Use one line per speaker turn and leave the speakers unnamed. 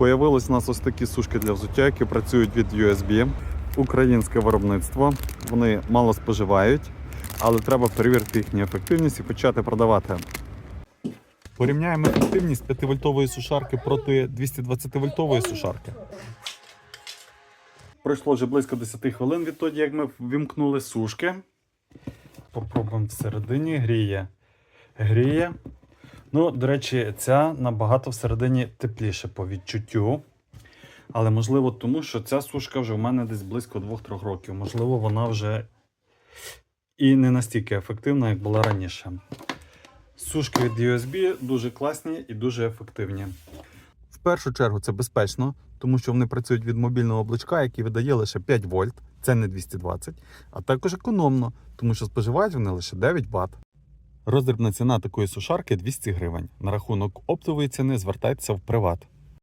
Появились у нас ось такі сушки для взуття, які працюють від USB. Українське виробництво. Вони мало споживають, але треба перевірити їхню ефективність і почати продавати. Порівняємо ефективність 5-вольтової сушарки проти 220-вольтової сушарки. Пройшло вже близько 10 хвилин відтоді, як ми вімкнули сушки. Попробуємо всередині. Гріє. Гріє. Ну, до речі, ця набагато всередині тепліше по відчуттю. Але можливо, тому що ця сушка вже в мене десь близько 2-3 років. Можливо, вона вже і не настільки ефективна, як була раніше. Сушки від USB дуже класні і дуже ефективні. В першу чергу це безпечно, тому що вони працюють від мобільного облачка, який видає лише 5 вольт, це не 220, а також економно, тому що споживають вони лише 9 Вт. Роздрібна ціна такої сушарки 200 гривень. На рахунок оптової ціни звертайтеся в приват.